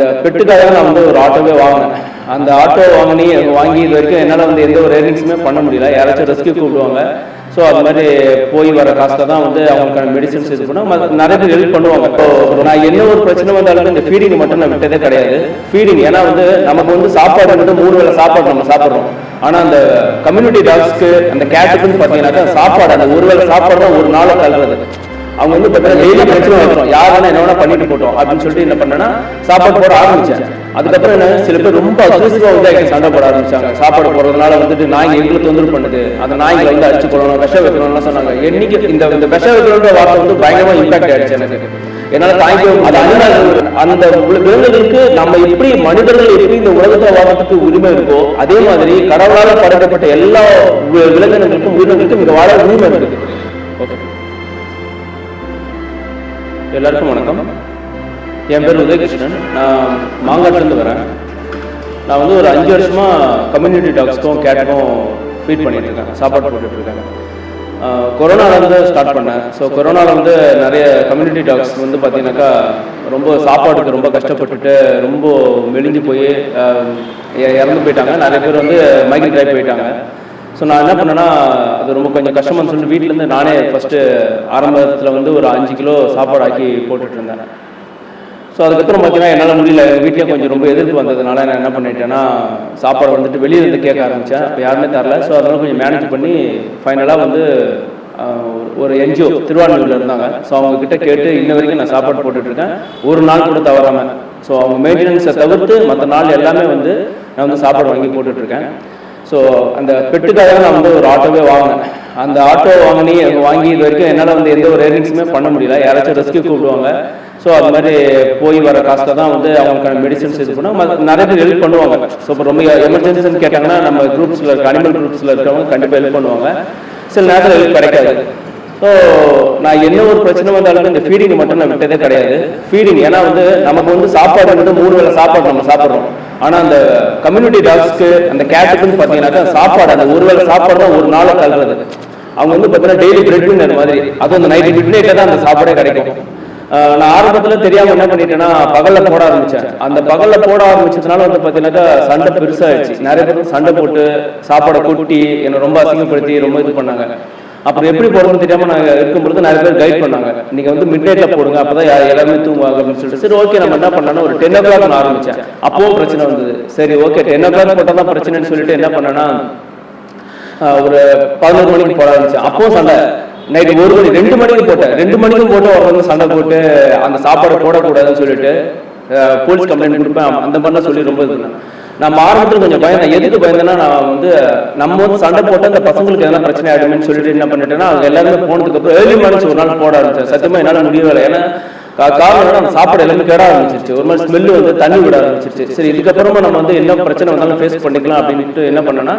அந்த பெட்டுக்காக நான் வந்து ஒரு ஆட்டோவே வாங்கினேன். அந்த ஆட்டோ வாங்கி வாங்கி இது வரைக்கும் என்னால் வந்து எந்த ஒரு ஏர்னிங்ஸுமே பண்ண முடியல. யாராச்சும் ரெஸ்கியூ கூப்பிடுவாங்க. ஸோ அது மாதிரி போய் வர காசில் தான் வந்து அவங்களுக்கான மெடிசன்ஸ் இது பண்ணுவோம் நிறைய பேர் ஹெல்ப் பண்ணுவாங்க. இப்போ நான் என்ன ஒரு பிரச்சனை வந்தாலும் இந்த ஃபீடிங் மட்டும் நான் விட்டதே கிடையாது. ஃபீடிங் ஏன்னா வந்து நமக்கு வந்து சாப்பாடு வந்து மூணு வேளை சாப்பாடு நம்ம சாப்பிட்றோம். ஆனால் அந்த கம்யூனிட்டி டாக்ஸ்க்கு அந்த கேட்டுக்குன்னு பார்த்தீங்கன்னாக்கா சாப்பாடு அந்த ஒரு வேளை சாப்பாடு தான் ஒரு நாளை தள்ளுறது அவங்க வந்து பார்த்தீங்கன்னா டெய்லி பிரச்சனை வரும் யார் வேணா என்ன பண்ணிட்டு போட்டோம் அப்படின்னு சொல்லிட்டு என்ன பண்ணேன்னா சாப்பாடு போட ஆரம்பிச்சேன். அதுக்கப்புறம் என்ன சில பேர் ரொம்ப அக்ரெசிவா வந்து எங்க சண்டை போட ஆரம்பிச்சாங்க. சாப்பாடு போடுறதுனால வந்துட்டு நாய்ங்க எங்களுக்கு தொந்தரவு பண்ணுது அந்த நாய்களை வந்து அடிச்சு போடணும் விஷம் வைக்கணும்னு சொன்னாங்க. என்னைக்கு இந்த இந்த விஷம் வைக்கணுன்ற வார்த்தை வந்து பயங்கரமா இம்பாக்ட் ஆயிடுச்சு எனக்கு. என்னால தாங்கிக்க அது animal- அந்த விலங்குகளுக்கு நம்ம எப்படி மனிதர்கள் எப்படி இந்த உலகத்துல வாழ்றதுக்கு உரிமை இருக்கோ அதே மாதிரி கடவுளால படைக்கப்பட்ட எல்லா விலங்கினங்களுக்கும் உயிரினங்களுக்கும் இங்க வாழ உரிமை இருக்கு ஓகே எல்லாருக்கும் வணக்கம். என் பேர் உதயகிருஷ்ணன். நான் மாங்காட்டிலேருந்து வரேன். நான் வந்து ஒரு அஞ்சு வருஷமாக கம்யூனிட்டி டாக்ஸ்க்கும் கேட்டுக்கும் ஃபீட் பண்ணிட்டு இருக்கேன். சாப்பாடு போட்டுட்டு இருக்கேன். கொரோனால இருந்து ஸ்டார்ட் பண்ணேன். ஸோ கொரோனாவில் வந்து நிறைய கம்யூனிட்டி டாக்ஸ் வந்து பார்த்தீங்கன்னாக்கா ரொம்ப சாப்பாடுக்கு ரொம்ப கஷ்டப்பட்டுட்டு ரொம்ப மெலிஞ்சு போய் இறந்து போயிட்டாங்க. நிறைய பேர் வந்து மைக்ரேட் ஆகி போயிட்டாங்க. ஸோ நான் என்ன பண்ணேன்னா அது ரொம்ப கொஞ்சம் கஷ்டமாக சொல்லிட்டு வீட்டிலேருந்து நானே ஃபஸ்ட்டு ஆரம்பத்தில் வந்து ஒரு அஞ்சு கிலோ சாப்பாடு ஆக்கி போட்டுட்டு இருந்தேன் ஸோ அதுக்கப்புறம் பார்த்தீங்கன்னா என்னால் முடியல. வீட்டிலே கொஞ்சம் ரொம்ப எதிர்ப்பு வந்ததுனால நான் என்ன பண்ணிட்டேன்னா சாப்பாடு வந்துட்டு வெளியே இருந்து கேட்க ஆரம்பித்தேன் அப்போ யாருமே தரல. ஸோ அதெல்லாம் கொஞ்சம் மேனேஜ் பண்ணி ஃபைனலாக வந்து ஒரு என்ஜிஓ திருவாரூரில் இருந்தாங்க. ஸோ அவங்கக்கிட்ட கேட்டு இன்ன வரைக்கும் நான் சாப்பாடு போட்டுட்ருக்கேன். ஒரு நாள் கூட தவறாமல் ஸோ அவங்க மெயின்டெனன்ஸை தவிர்த்து மற்ற நாள் எல்லாமே வந்து நான் வந்து சாப்பாடு வாங்கி போட்டுட்ருக்கேன். ஸோ அந்த பெட்டுக்காக நான் வந்து ஒரு ஆட்டோவே வாங்கினேன். அந்த ஆட்டோ வாங்கி வாங்கி இது வரைக்கும் என்னால் வந்து எந்த ஒரு ஏர்னிங்ஸுமே பண்ண முடியல. யாராச்சும் ரெஸ்கியூ கூப்பிடுவாங்க. ஸோ அது மாதிரி போய் வர காசில் தான் வந்து அவங்களுக்கான மெடிசன்ஸ் இது பண்ணோம். நிறைய பேர் ஹெல்ப் பண்ணுவாங்க. ஸோ இப்போ ரொம்ப எமர்ஜென்சின்னு கேட்டாங்கன்னா நம்ம குரூப்ஸில் இருக்க அனிமல் குரூப்ஸில் இருக்கிறவங்க கண்டிப்பாக ஹெல்ப் பண்ணுவாங்க. சில நேரத்தில் ஹெல்ப் கிடைக்காது. ஸோ நான் என்ன ஒரு பிரச்சனை வந்தாலும் இந்த ஃபீடிங் மட்டும் நான் விட்டதே கிடையாது. ஃபீடிங் ஏன்னா வந்து நமக்கு வந்து சாப்பாடு வந்து மூணு வேளை சாப்பாடு நம்ம சாப்பிட்றோம். ஆனா அந்த கம்யூனிட்டி டாக்ஸ்க்கு அந்த கேட்டுக்குன்னு பார்த்தீங்கன்னாக்கா சாப்பாடு அந்த ஒரு வேளை சாப்பாடு தான் ஒரு நாளை தள்ளுறது அவங்க வந்து பார்த்தீங்கன்னா டெய்லி பிரெட் வின்னர் மாதிரி. அதுவும் அந்த நைட் மிட் நைட்டில் தான் அந்த சாப்பாடே கிடைக்கும். ஆஹ் நான் ஆரம்பத்துல தெரியாம என்ன பண்ணிட்டேன்னா பகல்ல போட ஆரம்பிச்சேன். அந்த பகல்ல போட ஆரம்பிச்சதுனால வந்து பாத்தீங்கன்னாக்கா சண்டை பெருசாகிடுச்சு நிறைய பேர் சண்டை போட்டு சாப்பாடை கொட்டி என்னை ரொம்ப அசிங்கப்படுத்தி ரொம்ப இது பண்ணாங்க. அப்புறம் எப்படி போடுறதுன்னு தெரியாம நாங்க இருக்கும்பொழுது நிறைய பேர் கைட் பண்ணாங்க. நீங்க வந்து மிட் நைட்ல போடுங்க அப்பதான் யா- எல்லாமே தூங்குவாங்க அப்படின்னு சொல்லிட்டு. சரி ஓகே நம்ம என்ன பண்ணோம்னா ஒரு டென் ஓ கிளாக் நான் ஆரம்பிச்சேன். அப்பவும் பிரச்சனை வந்தது. சரி ஓகே டென் ஓ கிளாக் போட்டா தான் பிரச்சனைன்னு சொல்லிட்டு என்ன பண்ணேன்னா ஒரு பதினோரு மணிக்கு போட ஆரம்பிச்சேன். அப்பவும் சண்டை. நைட் ஒரு மணி ரெண்டு மணிக்கு போட்டேன். ரெண்டு மணிக்கும் போட்டு அவர் சண்டை போட்டு அந்த சாப்பாடு போடக்கூடாதுன்னு சொல்லிட்டு போலீஸ் கம்ப்ளைண்ட் கொடுப்பேன். அந்த மாதிரிலாம் சொல்லி ரொம்ப இது நான் ஆரம்பத்தில் கொஞ்சம் பயந்தேன். எதுக்கு பயந்தேன்னா நான் வந்து நம்ம வந்து சண்டை போட்டு அந்த பசங்களுக்கு எதனா பிரச்சனை ஆயிடுமேன்னு சொல்லிட்டு என்ன பண்ணிட்டேன்னா அவங்க எல்லாருமே போனதுக்கு அப்புறம் ஏர்லி மார்னிங் ஒரு நாள் போட ஆரம்பிச்சேன். சத்தியமா என்னால முடியவே இல்லை. ஏன்னா காரணம் சாப்பிட எல்லாமே கேட ஆரம்பிச்சிருச்சு. ஒரு மாதிரி ஸ்மெல்லு வந்து தண்ணி விட ஆரம்பிச்சிருச்சு. சரி இதுக்கப்புறமா நம்ம வந்து என்ன பிரச்சனை வந்தாலும் ஃபேஸ் பண்ணிக்கலாம் அப்படின்ட்டு என்ன பண்ணேன்னா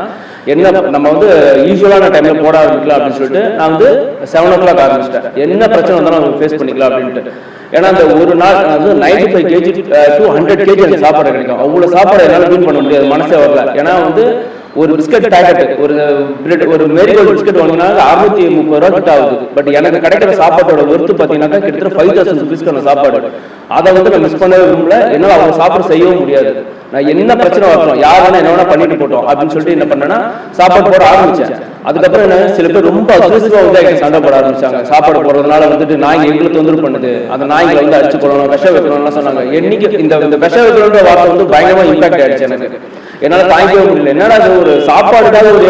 என்ன நம்ம வந்து யூஸ்வலான டைம்ல போட ஆரம்பிக்கலாம் அப்படின்னு சொல்லிட்டு நான் வந்து செவன் ஓ கிளாக் ஆரம்பிச்சிட்டேன். என்ன பிரச்சனை வந்தாலும் நம்ம ஃபேஸ் பண்ணிக்கலாம் அப்படின்ட்டு. ஏன்னா அந்த ஒரு நாள் வந்து ninety five KG two hundred KG எனக்கு சாப்பாடு கிடைக்கும். அவ்வளோ சாப்பாடு என்னால் மீன் பண்ண முடியாது. மனசே வரல. ஏன்னா வந்து ஒரு பிஸ்கட் பேக்கெட் ஒரு பிரெட் ஒரு மேரிகோல்டு பிஸ்கட் வாங்கினா அறுநூத்தி முப்பது ரூபா கிட்ட ஆகுது. பட் எனக்கு கிடைக்கிற சாப்பாட்டோட ஒர்த்து பாத்தீங்கன்னாக்கா கிட்டத்தட்ட ஃபைவ் தௌசண்ட் ருபீஸ்க்கான சாப்பாடு. அதை வந்து நான் மிஸ் பண்ணவே விரும்பல. என்னால் அவங்க சாப்பாடு செய்யவும் முடியாது. நான் என்ன பிரச்சனை வரணும் யார் வேணா என்ன வேணா பண்ணிட்டு போட்டோம் அப்படின்னு சொல்லிட்டு என்ன பண்ணேன்னா சாப்பாடு போட ஆரம்பிச்சேன். அதுக்கப்புறம் என்ன சில பேர் ரொம்ப அக்ரெசிவா வந்து எங்க சண்டை போட ஆரம்பிச்சாங்க. சாப்பாடு போடுறதுனால வந்துட்டு நாய்ங்க எங்களுக்கு தொந்தரவு பண்ணுது. அந்த நாய்களை வந்து அடிச்சு போடணும் விஷம் வைக்கணும்னு சொன்னாங்க. என்னைக்கு இந்த விஷ விஷம் வைக்கணுன்ற வார்த்தை வந்து பயங்கரமா இம்பாக்ட் ஆயிடுச்சு எனக்கு. என்னால தாங்கிக்கவே முடியல. என்னடா அது ஒரு சாப்பாடுக்காக ஒரு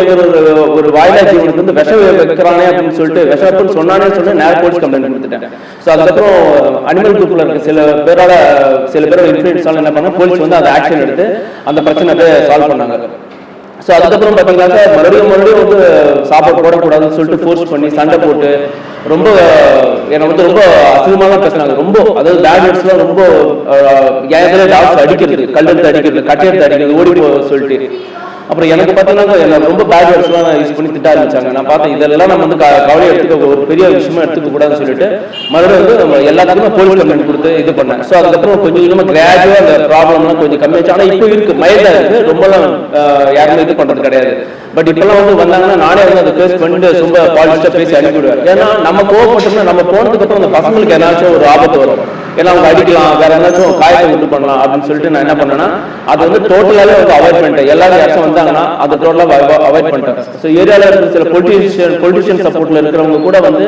ஒரு ஒரு வாயிலா ஜீவனுக்கு வந்து விஷம் வைக்கிறானே அப்படின்னு சொல்லிட்டு விஷம் சொன்னானே சொல்லி நேர போலீஸ் கம்ப்ளைண்ட் கொடுத்துட்டேன். ஸோ அதுக்கப்புறம் அனிமல் குரூப்ல இருக்க சில பேரோட சில பேரோட இன்ஃபுளுன்ஸால என்ன பண்ண போலீஸ் வந்து அந்த ஆக்ஷன் எடுத்து அந்த பிரச்சனை சால்வ் பண்ணாங்க. ஸோ அதுக்கப்புறம் பார்த்தீங்கன்னாக்கா மறுபடியும் மறுபடியும் வந்து சாப்பாடு போடக்கூடாதுன்னு சொல்லிட்டு ஃபோர்ஸ் பண்ணி சண்டை போட்டு ரொம்ப என்னை வந்து ரொம்ப அசிங்கமாக தான் பேசுனாங்க. ரொம்ப அதாவது பேட் வேர்ட்ஸ்லாம் ரொம்ப ஏன் டாக்ஸ் அடிக்கிறது கல் எடுத்து அடிக்கிறது கட்டை எடுத்து அடிக்கிறது ஓடி போ சொல்லிட்டு. அப்புறம் எனக்கு பார்த்தீங்கன்னா என்ன ரொம்ப பேட் வேர்ட்ஸ்லாம் யூஸ் பண்ணி திட்ட ஆரம்பிச்சாங்க. நான் பார்த்தேன் இதெல்லாம் நம்ம வந்து க- கவலை எடுத்துக்க ஒரு பெரிய விஷயமா எடுத்துக்க கூடாதுன்னு சொல்லிட்டு மறுபடியும் வந்து நம்ம எல்லாத்துக்குமே போலீஸ் கம்ப்ளைண்ட் கொடுத்து இது பண்ணேன். ஸோ அதுக்கப்புறம் கொஞ்சம் கொஞ்சமா கிராஜுவா அந்த ப்ராப்ளம்லாம் கொஞ்சம் கம்மியாச்சு ஆனால் இப்போ இருக்கு மைல்டா இருக்கு. ரொம்பலாம் யாருமே இது பண்றது கிடையாது. பட் இப்பெல்லாம் வந்து வந்தாங்கன்னா நானே வந்து அதை ஃபேஸ் பண்ணிட்டு ரொம்ப பாலிஷா பேசி அனுப்பிவிடுவேன். ஏன்னா நம்ம கோவப்பட்டோம்னா நம்ம போனதுக்கு அப்புறம் அந்த பசங்களுக்கு ஏதாச்சும் ஒரு ஆபத்து வரும். ஏன்னா அவங்க அடிக்கலாம் வேற ஏதாச்சும் காயத்தை உண்டு பண்ணலாம் அப்படின்னு சொல்லிட்டு நான் என்ன பண்ணேன்னா அது வந்து டோட்டலாவே வந்து அவாய்ட் பண்ணிட்டேன். எல்லாரும் யாராச்சும் வந்தாங்கன்னா அந்த டோட்டலாக அவாய்ட் பண்ணிட்டேன். ஸோ ஏரியாவில் இருக்கிற சில பொலிட்டிஷியன் பொலிட்டிஷியன் சப்போர்ட்ல இருக்கிறவங்க கூட வந்து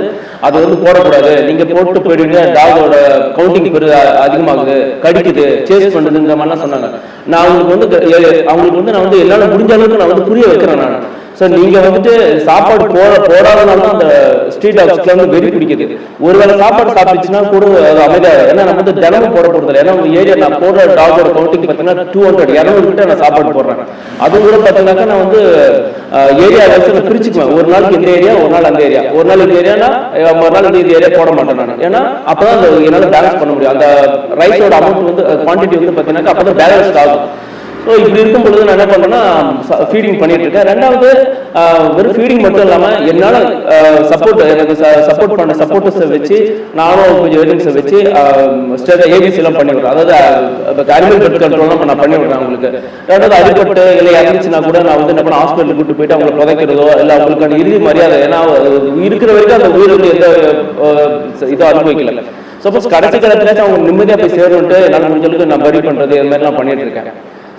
அது வந்து போடக்கூடாது. நீங்க போட்டு போயிடுங்க டாகோட கவுண்டிங் பெரு அதிகமாகுது கடிக்குது சேஸ் பண்ணுதுங்கிற மாதிரிலாம் சொன்னாங்க. நான் அவங்களுக்கு வந்து அவங்களுக்கு வந்து நான் வந்து என்னால முடிஞ்ச அளவுக்கு நான் வந்து புரிய வைக்கிறேன் நான். ஸோ நீங்க வந்துட்டு சாப்பாடு போட போடாதனால தான் அந்த ஸ்ட்ரீட் ஹவுஸ்ல வந்து வெறி பிடிக்குது. ஒருவேளை சாப்பாடு சாப்பிட்டுச்சுன்னா கூட அது அமைதியா ஏன்னா நம்ம வந்து தினமும் போட இல்லை. ஏன்னா ஏரியா நான் போடுற டாகோட கவுண்டிங் பார்த்தீங்கன்னா டூ ஹண்ட்ரட் இரநூறு கிட்ட நான் சாப்பாடு போடுறேன். அதுவும் கூட பார்த்தீங்கன்னாக்கா நான் வந்து ஏரியா வச்சு நான் பிரிச்சுக்குவேன். ஒரு நாளைக்கு இந்த ஏரியா ஒரு நாள் அந்த ஏரியா ஒரு நாள் இந்த ஏரியானா ஒரு நாள் இந்த ஏரியா போட மாட்டேன் நான். ஏன்னா அப்பதான் அந்த என்னால பேலன்ஸ் பண்ண முடியும். அந்த ரைஸோட அமௌண்ட் வந்து குவான்டிட்டி வந்து பார்த்தீங்கன்னா அப்பதான் பேலன்ஸ் ஆகும். ஸோ இப்படி இருக்கும் பொழுது நான் என்ன பண்ணேன்னா ஃபீடிங் பண்ணிட்டு இருக்கேன். ரெண்டாவது ஆஹ், வெறும் ஃபீடிங் மட்டும் இல்லாம என்னால சப்போர்ட் எனக்கு சப்போர்ட் பண்ண சப்போர்ட்டர்ஸை வச்சு நானும் கொஞ்சம் ஏஜென்ட்ஸை வச்சு ஸ்டேட் ஏபிசி எல்லாம் பண்ணி விடுறேன். அதாவது அனிமல் பெட் கண்ட்ரோல்லாம் நான் பண்ணி விடுறேன் அவங்களுக்கு. ரெண்டாவது அடிபட்டு இல்லை இறந்துச்சுன்னா கூட நான் வந்து என்ன பண்ண ஹாஸ்பிட்டலுக்கு கூட்டு போயிட்டு அவங்களை புதைக்கிறதோ இல்லை அவங்களுக்கான இறுதி மரியாதை ஏன்னா இருக்கிற வரைக்கும் அந்த உயிர் வந்து எந்த ஆஹ், இதோ அனுபவிக்கல. சப்போஸ் கடைசி காலத்துல அவங்க நிம்மதியாக போய் சேரும்ட்டு என்னால் முடிஞ்சளவுக்கு நான் பரி பண்றது இது மாதிரிலாம் பண்ணிட்டு இருக்கேன்.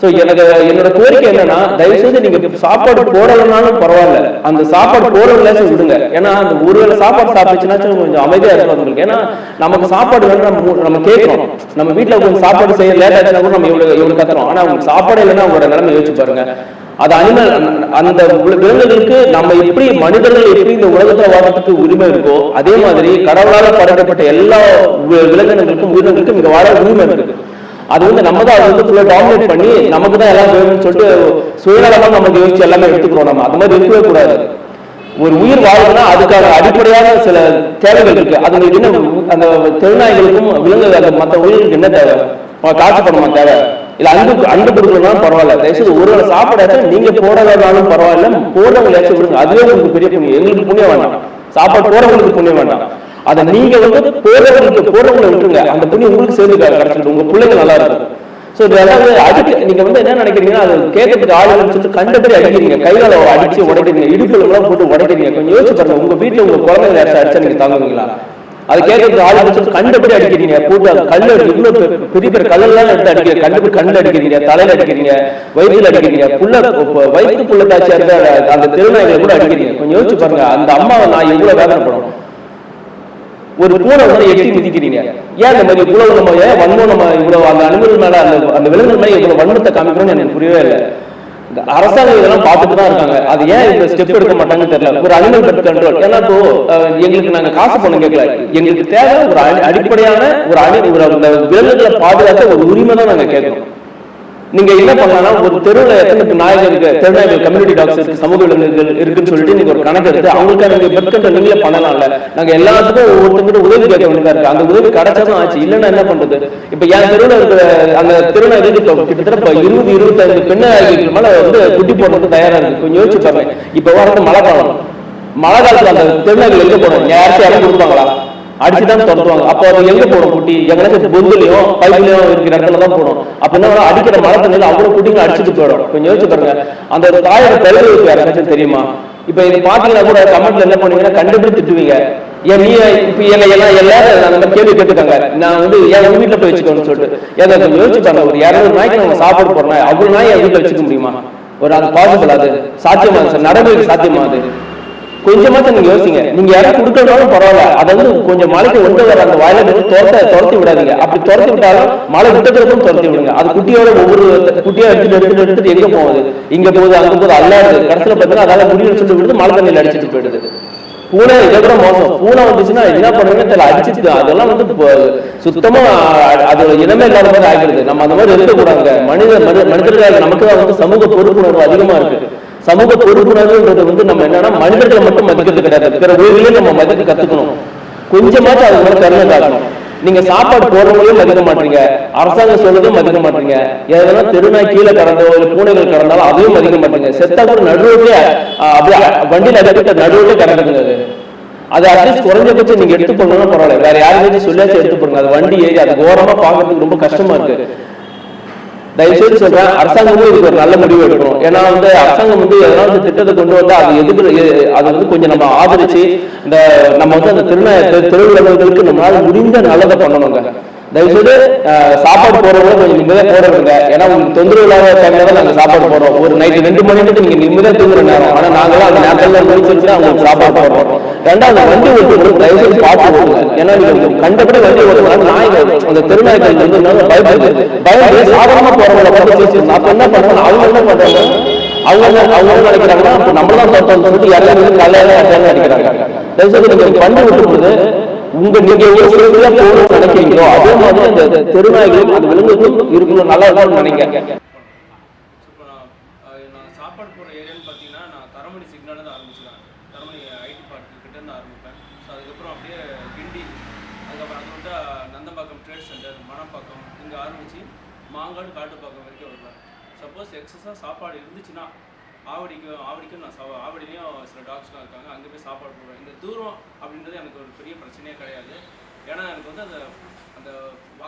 ஸோ எனக்கு என்னோட கோரிக்கை என்னன்னா தயவு செய்து நீங்க சாப்பாடு போடலைனாலும் பரவாயில்ல. அந்த சாப்பாடு போடலையாச்சும் விடுங்க. ஏன்னா அந்த ஒருவேளை சாப்பாடு சாப்பிட்டுச்சுனாச்சும் கொஞ்சம் அமைதியா இருக்கும் உங்களுக்கு ஏன்னா நமக்கு சாப்பாடு வேணும் நம்ம நம்ம கேட்கிறோம். நம்ம வீட்டுல கொஞ்சம் சாப்பாடு செய்ய லேட் ஆச்சுன்னா கூட நம்ம இவ்வளவு இவ்வளவு கத்துறோம். ஆனா அவங்க சாப்பாடு இல்லைன்னா அவங்களோட நிலைமை யோசிச்சு பாருங்க. அது அனிமல் அந்த விலங்குகளுக்கு நம்ம எப்படி மனிதர்கள் எப்படி இந்த உலகத்துல வாழ்றதுக்கு உரிமை இருக்கோ அதே மாதிரி கடவுளால படைக்கப்பட்ட எல்லா விலங்கினங்களுக்கும் உயிரினங்களுக்கும் இங்க வாழ உரிமை இருக்கு. அது வந்து நம்ம தான் அதை வந்து டாமினேட் பண்ணி நமக்கு தான் எல்லாம் வேணும்னு சொல்லிட்டு சுயநலமா நம்ம யோசிச்சு எல்லாமே எடுத்துக்கிறோம் நம்ம. அது மாதிரி இருக்கவே கூடாது. ஒரு உயிர் வாழுதுன்னா அதுக்கான அடிப்படையான சில தேவைகள் இருக்கு. அதுங்களுக்கு என்ன அந்த திருநாய்களுக்கும் விலங்கு அந்த மற்ற உயிர்களுக்கு என்ன தேவை? காசு பணமா தேவை? இல்ல அன்பு அன்பு கொடுக்கணும் பரவாயில்ல. தயவுசெய்து ஒரு வேளை சாப்பாடாச்சும் நீங்க போடலனாலும் பரவாயில்ல. போடுறவங்களாச்சும் விடுங்க. அதுவே உங்களுக்கு பெரிய புண்ணியம். எங்களுக்கு புண்ணியம் வேண்டாம். சாப்பாடு போறவங்களுக்கு புண்ணியம் வேண்டாம். அதை நீங்க வந்து போறவங்களுக்கு போறவங்களை விட்டுருங்க. அந்த புண்ணியம் உங்களுக்கு சேர்ந்து கிடைச்சிடும் உங்க பிள்ளைங்க நல்லா இருக்கும். சோ இது அதாவது அதுக்கு நீங்க வந்து என்ன நினைக்கிறீங்கன்னா அது கேட்கறதுக்கு ஆள் இல்லைன்னு சொல்லிட்டு கண்டபடி அடிக்கிறீங்க. கைகால அடிச்சு உடைக்கிறீங்க. இடுப்புல எல்லாம் போட்டு உடைக்கிறீங்க. கொஞ்சம் யோசிச்சு பாருங்க. உங்க வீட்டுல உங்க குழந்தைங்க யாராச்சும் அடிச்சா நீங்க தாங்குவீங்களா? அது கேட்கறதுக்கு ஆள் இல்லைன்னு சொல்லிட்டு கண்டபடி அடிக்கிறீங்க. போட்டு அது அடி- இவ்வளவு பெரிய பெரிய கல்லெல்லாம் எடுத்து அடிக்கிறீங்க. கண்டபடி கண்ணில் அடிக்கிறீங்க. தலையில அடிக்கிறீங்க. வயிற்றுல அடிக்கிறீங்க. புள்ள வயிற்று புள்ள தாச்சியா இருக்க அந்த திருநாய்களை கூட அடிக்கிறீங்க. கொஞ்சம் யோசிச்சு பாருங்க. அந்த அம்மாவை நான் எவ்வளவு வேதனைப்படும் ஒரு பூனை வந்து எட்டி மிதிக்கிறீங்க. ஏன் அந்த மாதிரி இவ்வளவு நம்ம ஏன் வன்மம் நம்ம இவ்வளவு அந்த அனிமல் மேல அந்த அந்த விலங்குகள் மேல இவ்வளவு வன்மத்தை காமிக்கணும்னு எனக்கு புரியவே இல்லை. இந்த அரசாங்கம் இதெல்லாம் பார்த்துட்டு தான் இருக்காங்க. அது ஏன் இந்த ஸ்டெப் எடுக்க மாட்டாங்கன்னு தெரியல. ஒரு அனிமல் பெட் கண்ட்ரோல் ஏன்னா இப்போ எங்களுக்கு நாங்க காசு பணம் கேட்கல. எங்களுக்கு தேவை ஒரு அடி- அடிப்படையான ஒரு அணி ஒரு அந்த விலங்குகளை பாதுகாக்க ஒரு உரிமை தான் நாங்க கேட்கறோம். நீங்க என்ன பண்ணலாம் ஒரு தெருவுல எத்தனை நாய்கள் இருக்கு தெருநாய்கள் கம்யூனிட்டி டாக்ஸ் இருக்கு சமூக விலங்குகள் இருக்குன்னு சொல்லிட்டு நீங்க ஒரு கணக்கு எடுத்து அவங்களுக்கான நீங்க பெட் கண்ட்ரோல் நீங்களே பண்ணலாம்ல. நாங்க எல்லாத்துக்கும் ஒவ்வொருத்தங்கிட்ட உதவி கேட்க வேண்டியதா இருக்கு. அந்த உதவி கிடைச்சதும் ஆச்சு. இல்லைன்னா என்ன பண்றது? இப்ப என் தெருவுல இருக்கிற அந்த இப்ப கிட்டத்தட்ட இப்ப இருபது இருபத்தஞ்சு பெண் மேல வந்து குட்டி போடுறதுக்கு தயாரா இருக்கு. கொஞ்சம் யோசிச்சு பாருங்க. இப்ப வரது மழை காலம். மழை காலத்துல அந்த திருநாய்கள் எங்க போடும் யாராச்சும் இடம் கொடுப்பாங்களா? அடிச்சுதான் துரத்துவாங்க. அப்போ அது எங்க போடும் குட்டி? எங்கனாச்சும் பொந்துலயும் பைப்லயும் இருக்கிற இடத்துல தான் போடும். அப்ப என்ன பண்ணும், அடிக்கிற மழை தண்ணியில அவ்வளவு குட்டிங்க அடிச்சுட்டு போயிடும். கொஞ்சம் யோசிச்சு பாருங்க. அந்த தாயோட பெருமைக்கு யாருக்காச்சும் தெரியுமா? இப்ப இது பாத்தீங்கன்னா கூட கமெண்ட்ல என்ன பண்ணுவீங்கன்னா கண்டுபிடிச்சு திட்டுவீங்க. ஏன் நீ இப்ப என்ன எல்லாம் எல்லாரும் அந்த மாதிரி கேள்வி கேட்டுக்காங்க? நான் வந்து உங்க வீட்டுல போய் வச்சுக்கோன்னு சொல்லிட்டு. ஏன் கொஞ்சம் யோசிச்சு பாருங்க. ஒரு இரநூறு நாய்க்கு நம்ம சாப்பாடு போறோம் அவ்வளவு நாய் என் வீட்டுல வச்சுக்க முடியுமா? ஒரு அது பாசிபிள் அது. சாத்தியமா சார் நடைமுறைக்கு சாத்தியமா அது? கொஞ்சமாச்சும் நீங்க யோசிங்க. நீங்க யாரும் கொடுக்கறதாலும் பரவாயில்ல. அதை வந்து கொஞ்சம் மலைக்கு ஒன்று வர அந்த வயலை வந்து துரத்த துரத்தி விடாதீங்க. அப்படி துரத்தி விட்டாலும் மழை விட்டதுக்கும் துரத்தி விடுங்க. அது குட்டியோட ஒவ்வொரு குட்டியா எடுத்துட்டு எடுத்துட்டு எடுத்துட்டு எங்க போகுது? இங்க போகுது அங்க போகுது அல்லாது கடைசியில பார்த்தீங்கன்னா அதால முடிவு சொல்லி விடுது மழை தண்ணியில் அடிச்சிட்டு போயிடுது. பூனை இதை விட மோசம். பூனை வந்துச்சுன்னா என்ன பண்ணுறதுன்னு தெரியல. அடிச்சிட்டு அதெல்லாம் வந்து சுத்தமா அ- அதோட இனமே இல்லாத மாதிரி ஆகிடுது. நம்ம அந்த மாதிரி இருக்கக்கூடாதுங்க. மனித மனித- மனிதர்கள் நமக்கு தான் வந்து சமூக பொறுப்புணர்வு அதிகமா இருக்கு. சமூக பொறுப்புணர்வுன்றது வந்து நம்ம என்னன்னா மனிதர்களை மட்டும் மதிக்கிறது கிடையாது. பிற உயிரிலையும் நம்ம மதிக்க கத்துக்கணும். கொஞ்சமாச்சும் அது மேல கருணை காட்டணும். நீங்க சாப்பாடு போடுறவங்களையும் மதிக்க மாட்டீங்க. அரசாங்கம் சொல்றதும் மதிக்க மாட்டீங்க. எதனா தெருநாய் கீழே கடந்தோ இல்ல பூனைகள் கடந்தாலும் அதையும் மதிக்க மாட்டீங்க. செத்தா கூட நடுவுலயே அப்படியே வண்டியில கிட்ட நடுவுலயே கிடக்குதுங்க அது. அட்லீஸ்ட் குறைஞ்சபட்சம் நீங்க எடுத்து போகணும்னா பரவாயில்ல. வேற யாரும் சொல்லியாச்சும் எடுத்து போடுங்க அது வண்டி ஏறி அது ஓரமா பாக்குறதுக்கு ரொம்ப கஷ்டமா இருக்கு. தயவு செய்து சொல்றேன் அரசாங்கமும் இதுக்கு ஒரு நல்ல முடிவு எடுக்கணும். ஏன்னா வந்து அரசாங்கம் வந்து எதனா ஒரு திட்டத்தை கொண்டு வந்து அது எதுக்கு அது வந்து கொஞ்சம் நம்ம ஆதரிச்சு இந்த நம்ம வந்து அந்த திருநா தெருவிழர்களுக்கு நம்மளால முடிந்த நல்லதை பண்ணணுங்க. தயவுசெய்து சாப்பாடு போடுறவங்க கொஞ்சம் நிம்மதியாக போட விடுங்க ஏன்னா உங்களுக்கு தொந்தரவு இல்லாத டைம்ல தான் நாங்கள் சாப்பாடு போடுறோம். ஒரு நைட்டு ரெண்டு மணி நேரத்துக்கு நீங்க நிம்மதியாக தூங்குற நேரம். ஆனா நாங்களாம் அந்த நேரத்தில் முடிச்சுட்டு அவங்களுக்கு சாப்பாடு போடுறோம் ரெண்டாவது வண்டி ஓட்டும்போது தயவுசெய்து பார்த்து போடுங்க. ஏன்னா நீங்க கண்டபடி வண்டி ஓட்டுறதுனால நாய்கள் அந்த தெருநாய்கள் வந்து நல்லா பயப்படுது பயந்து சாதாரணமா போறவங்கள பார்த்து பேசுறாங்க என்ன பண்றாங்க அவங்க என்ன பண்றாங்க? அவங்க அவங்க என்ன நினைக்கிறாங்கன்னா அப்ப தோட்டம் சொல்லிட்டு எல்லாரும் கல்யாணம் நினைக்கிறாங்க. தயவுசெய்து நீங்க வண்டி ஓட்டும்போது உங்க நீங்க எவ்வளவு நினைக்கிறீங்களோ அதே மாதிரி அந்த தெருநாய்களும் அந்த விலங்குகளும் இருக்கணும் நல்லா இருக்கும்னு நினைக்கிறேன் சாப்பாடு போடுற ஏரியான்னு பார்த்தீங்கன்னா நான் தரமணி சிக்னல் தான் ஆரம்பிச்சிடுவேன் தரமணி ஐடி பார்க்கு கிட்ட இருந்து ஆரம்பிப்பேன் ஸோ அதுக்கப்புறம் அப்படியே கிண்டி அதுக்கப்புறம் அது வந்து நந்தம்பாக்கம் ட்ரேட் சென்டர் மணப்பாக்கம் இங்கே ஆரம்பித்து மாங்காடு காட்டுப்பாக்கம் வரைக்கும் வருவேன் சப்போஸ் எக்ஸஸாக சாப்பாடு இருந்துச்சுன்னா ஆவடிக்கு ஆவடிக்கும் நான் சா ஆவடிலையும் சில டாக்ஸ்லாம் இருக்காங்க. அங்கே போய் சாப்பாடு போடுவேன். இந்த தூரம் அப்படின்றது எனக்கு ஒரு பெரிய பிரச்சனையே கிடையாது. ஏன்னா எனக்கு வந்து அந்த அந்த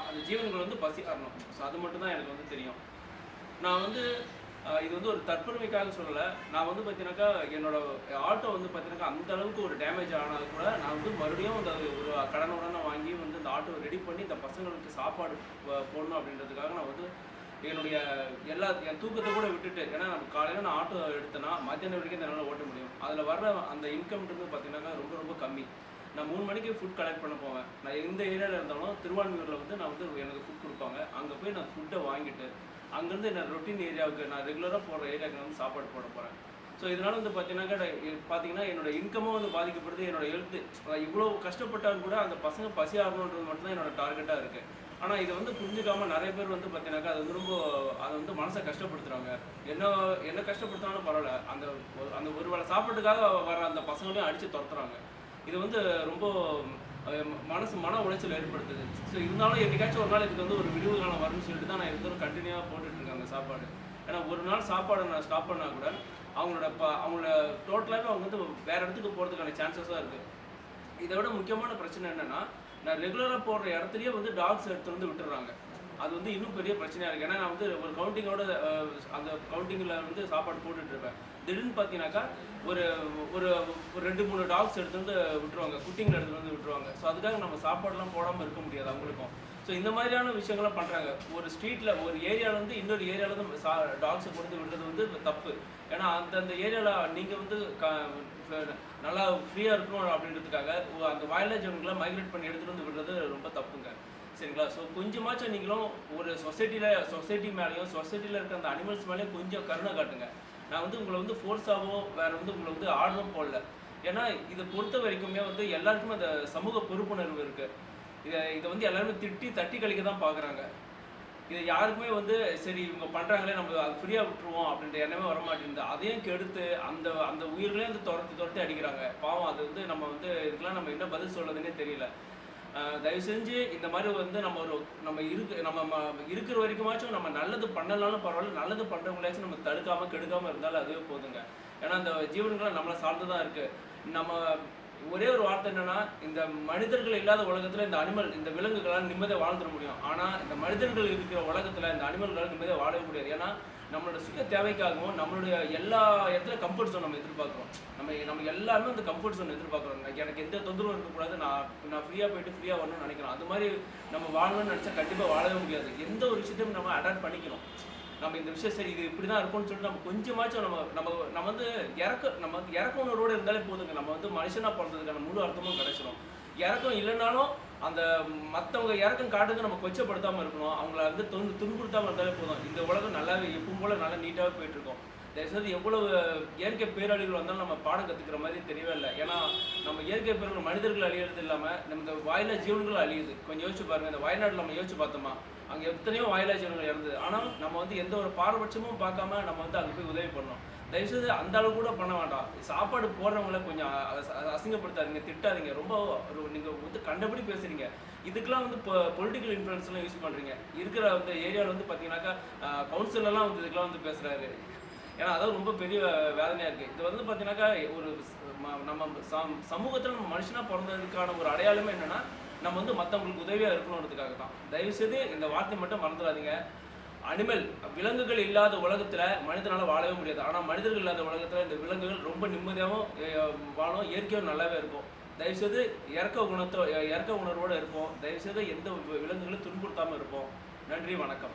அந்த ஜீவன்கள் வந்து பசி காரணம் ஸோ அது மட்டும் தான் எனக்கு வந்து தெரியும். நான் வந்து இது வந்து ஒரு தற்பெருமைக்காக சொல்லலை. நான் வந்து பார்த்தீங்கன்னாக்கா என்னோட ஆட்டோ வந்து பார்த்தீங்கன்னாக்கா அந்த அளவுக்கு ஒரு டேமேஜ் ஆனாலும் கூட நான் வந்து மறுபடியும் அந்த ஒரு கடன் வாங்கி வந்து அந்த ஆட்டோ ரெடி பண்ணி இந்த பசங்களுக்கு சாப்பாடு போடணும் அப்படின்றதுக்காக நான் வந்து என்னுடைய எல்லா என் தூக்கத்தை கூட விட்டுட்டு ஏன்னா காலையில் நான் ஆட்டோ எடுத்தேன்னா மத்தியானம் வரைக்கும் என்னால் ஓட்ட முடியும். அதில் வர்ற அந்த இன்கம்ன்றது வந்து பார்த்தீங்கன்னாக்கா ரொம்ப ரொம்ப கம்மி. நான் மூணு மணிக்கு ஃபுட் கலெக்ட் பண்ண போவேன். நான் எந்த ஏரியாவில் இருந்தாலும் திருவான்மையூரில் வந்து நான் வந்து எனக்கு ஃபுட் கொடுப்பாங்க. அங்கே போய் நான் ஃபுட்டை வாங்கிட்டு அங்கேருந்து நான் ரொட்டீன் ஏரியாவுக்கு நான் ரெகுலராக போகிற ஏரியாவுக்கு வந்து சாப்பாடு போட போகிறேன் ஸோ இதனால் வந்து பார்த்தீங்கன்னாக்கா பார்த்தீங்கன்னா என்னோட இன்கமும் வந்து பாதிக்கப்படுது. என்னோட ஹெல்த்து இவ்வளோ கஷ்டப்பட்டாலும் கூட அந்த பசங்க பசி ஆகணுன்றது மட்டும்தான் என்னோட டார்கெட்டாக இருக்குது ஆனால் இதை வந்து புரிஞ்சுக்காமல் நிறைய பேர் வந்து பார்த்தீங்கன்னாக்கா அது வந்து ரொம்ப அதை வந்து மனசை கஷ்டப்படுத்துகிறாங்க என்ன என்ன கஷ்டப்படுத்தினாலும் பரவாயில்ல. அந்த ஒரு- அந்த ஒரு வேளை சாப்பாட்டுக்காக வர அந்த பசங்களையும் அடித்து துரத்துறாங்க. இது வந்து ரொம்ப மனசு மன உளைச்சல் ஏற்படுத்துது. ஸோ இருந்தாலும் என்னைக்காச்சும் ஒரு நாள் இதுக்கு வந்து ஒரு விடிவு காலம் வரும்னு சொல்லிட்டு தான் நான் இருந்தாலும் கண்டினியூவாக போட்டுட்டு அந்த சாப்பாடு. ஏன்னா ஒரு நாள் சாப்பாடை நான் ஸ்டாப் பண்ணா கூட அவங்களோட ப அவங்களோட டோட்டலாகவே அவங்க வந்து வேறு இடத்துக்கு போகிறதுக்கான சான்சஸாக இருக்குது இதை விட முக்கியமான பிரச்சனை என்னென்னா நான் ரெகுலராக போடுற இடத்துலயே வந்து டாக்ஸ் எடுத்து வந்து விட்டுறாங்க. அது வந்து இன்னும் பெரிய பிரச்சனையாக இருக்குது ஏன்னா நான் வந்து ஒரு கவுண்டிங்கோட அந்த கவுண்டிங்கில் வந்து சாப்பாடு போட்டுட்டு இருப்பேன். திடீர்னு பார்த்தீங்கன்னாக்கா ஒரு ஒரு ஒரு ரெண்டு மூணு டாக்ஸ் எடுத்து வந்து விட்டுருவாங்க. குட்டிங்கில் எடுத்து வந்து விட்டுருவாங்க. ஸோ அதுக்காக நம்ம சாப்பாடுலாம் போடாமல் இருக்க முடியாது அவங்களுக்கும். ஸோ இந்த மாதிரியான விஷயங்கள்லாம் பண்ணுறாங்க ஒரு ஸ்ட்ரீட்டில் ஒரு ஏரியாவில் வந்து இன்னொரு ஏரியாவில் வந்து சா டாக்ஸை கொண்டு விடுறது வந்து தப்பு. ஏன்னா அந்தந்த ஏரியாவில் நீங்கள் வந்து க நல்லா ஃப்ரீயாக இருக்கணும் அப்படின்றதுக்காக அந்த வயலேஜ் ஜனங்களை மைக்ரேட் பண்ணி எடுத்துகிட்டு வந்து விடுறது ரொம்ப தப்புங்க. சரிங்களா? ஸோ கொஞ்சமாச்சும் நீங்களும் ஒரு சொசைட்டியில் சொசைட்டி மேலேயும் சொசைட்டியில் இருக்க அந்த அனிமல்ஸ் மேலேயும் கொஞ்சம் கருணை காட்டுங்க. நான் வந்து உங்களை வந்து ஃபோர்ஸாகவோ வேறு வந்து உங்களை வந்து ஆர்டரும் போடல. ஏன்னா இதை பொறுத்த வரைக்குமே வந்து எல்லாருக்குமே அந்த சமூக பொறுப்புணர்வு இருக்குது இதை இதை வந்து எல்லாருமே திட்டி தட்டி கழிக்க தான் பார்க்குறாங்க இது யாருக்குமே வந்து சரி இவங்க பண்ணுறாங்களே நம்ம அது ஃப்ரீயாக விட்டுருவோம் அப்படின்ற எண்ணமே வர மாட்டேங்குது அதையும் கெடுத்து அந்த அந்த உயிர்களையும் வந்து துரத்தி துரத்தி அடிக்கிறாங்க. பாவம் அது வந்து நம்ம வந்து இதுக்கெல்லாம் நம்ம என்ன பதில் சொல்றதுன்னே தெரியல. தயவு செஞ்சு இந்த மாதிரி வந்து நம்ம ஒரு நம்ம இருக்கு நம்ம இருக்கிற வரைக்குமாச்சும் நம்ம நல்லது பண்ணலனாலும் பரவாயில்ல நல்லது பண்ணுறவங்களாச்சும் நம்ம தடுக்காமல் கெடுக்காமல் இருந்தாலும் அதுவே போதுங்க. ஏன்னா அந்த ஜீவன்களை நம்மளை சார்ந்து தான் இருக்குது நம்ம ஒரே ஒரு வார்த்தை என்னன்னா இந்த மனிதர்கள் இல்லாத உலகத்துல இந்த அனிமல் இந்த விலங்குகளால் நிம்மதியாக வாழ்ந்துட முடியும். ஆனா இந்த மனிதர்கள் இருக்கிற உலகத்துல இந்த அனிமல்களால் நிம்மதியாக வாழவே முடியாது. ஏன்னா நம்மளோட சுய தேவைக்காகவும் நம்மளுடைய எல்லா இடத்துல கம்ஃபர்ட் ஜோன் நம்ம எதிர்பார்க்குறோம். நம்ம நம்ம எல்லாருமே அந்த கம்ஃபர்ட் ஜோன் எதிர்பார்க்குறோம். எனக்கு எந்த தொந்தரவும் இருக்கக்கூடாது. நான் நான் ஃப்ரீயாக போயிட்டு ஃப்ரீயாக வரணும்னு நினைக்கிறோம். அது மாதிரி நம்ம வாழணும்னு நினச்சா கண்டிப்பாக வாழவே முடியாது. எந்த ஒரு விஷயத்தையும் நம்ம அடாப்ட் பண்ணிக்கணும். நம்ம இந்த விஷயம் சரி இது இப்படி தான் இருக்கும்னு சொல்லிட்டு நம்ம கொஞ்சமாச்சும் நம்ம நம்ம நம்ம வந்து இறக்க நம்ம வந்து இறக்க உணர்வோடு இருந்தாலே போதுங்க. நம்ம வந்து மனுஷனாக பிறந்ததுக்கான முழு அர்த்தமும் கிடைச்சிடும் இறக்கம் இல்லைனாலும் அந்த மற்றவங்க இறக்கம் காட்டுறது நம்ம கொச்சப்படுத்தாமல் இருக்கணும். அவங்கள வந்து துன்பு துன்புறுத்தாமல் இருந்தாலே போதும். இந்த உலகம் நல்லாவே எப்பவும் போல் நல்லா நீட்டாகவே போயிட்டுருக்கோம் தயவுசெய்து எவ்வளவு இயற்கை பேரழிவுகள் வந்தாலும் நம்ம பாடம் கற்றுக்கிற மாதிரி தெரியவே இல்லை. ஏன்னா நம்ம இயற்கை பேரழிவு மனிதர்கள் அழியிறது இல்லாமல் நம்ம இந்த வாயில ஜீவன்களும் அழியுது. கொஞ்சம் யோசிச்சு பாருங்கள் இந்த வயநாட்டில் நம்ம யோசிச்சு பார்த்தோமா? அங்கே எத்தனையோ வாயிலா ஜீவன்கள் இறந்தது. ஆனால் நம்ம வந்து எந்த ஒரு பாரபட்சமும் பார்க்காம நம்ம வந்து அங்கே போய் உதவி பண்ணோம் தயவுசெய்து அந்த அளவு கூட பண்ண வேண்டாம். சாப்பாடு போடுறவங்கள கொஞ்சம் அசிங்கப்படுத்தாதீங்க. திட்டாதீங்க. ரொம்ப நீங்கள் வந்து கண்டபடி பேசுறீங்க. இதுக்கெல்லாம் வந்து இப்போ பொலிட்டிக்கல் இன்ஃப்ளூயன்ஸ்லாம் யூஸ் பண்ணுறீங்க இருக்கிற அந்த ஏரியாவில் வந்து பார்த்தீங்கன்னாக்கா கவுன்சிலர்லாம் வந்து இதுக்கெல்லாம் வந்து பேசுகிறாரு ஏன்னா அதான் ரொம்ப பெரிய வேதனையாக இருக்குது இது வந்து பார்த்தீங்கன்னாக்கா ஒரு நம்ம சம்- சமூகத்தில் நம்ம மனுஷனாக பிறந்ததுக்கான ஒரு அடையாளமே என்னென்னா நம்ம வந்து மற்றவங்களுக்கு உதவியாக இருக்கணுன்றதுக்காக தான் தயவுசெய்து இந்த வார்த்தை மட்டும் மறந்துடாதீங்க. அனிமல் விலங்குகள் இல்லாத உலகத்தில் மனிதனால் வாழவே முடியாது. ஆனால் மனிதர்கள் இல்லாத உலகத்தில் இந்த விலங்குகள் ரொம்ப நிம்மதியாகவும் வாழும் இயற்கையும் நல்லாவே இருக்கும். தயவுசெய்து இறக்க குணத்தோ இறக்க உணர்வோடு இருப்போம். தயவுசெய்து எந்த விலங்குகளும் துன்புறுத்தாமல் இருப்போம். நன்றி வணக்கம்.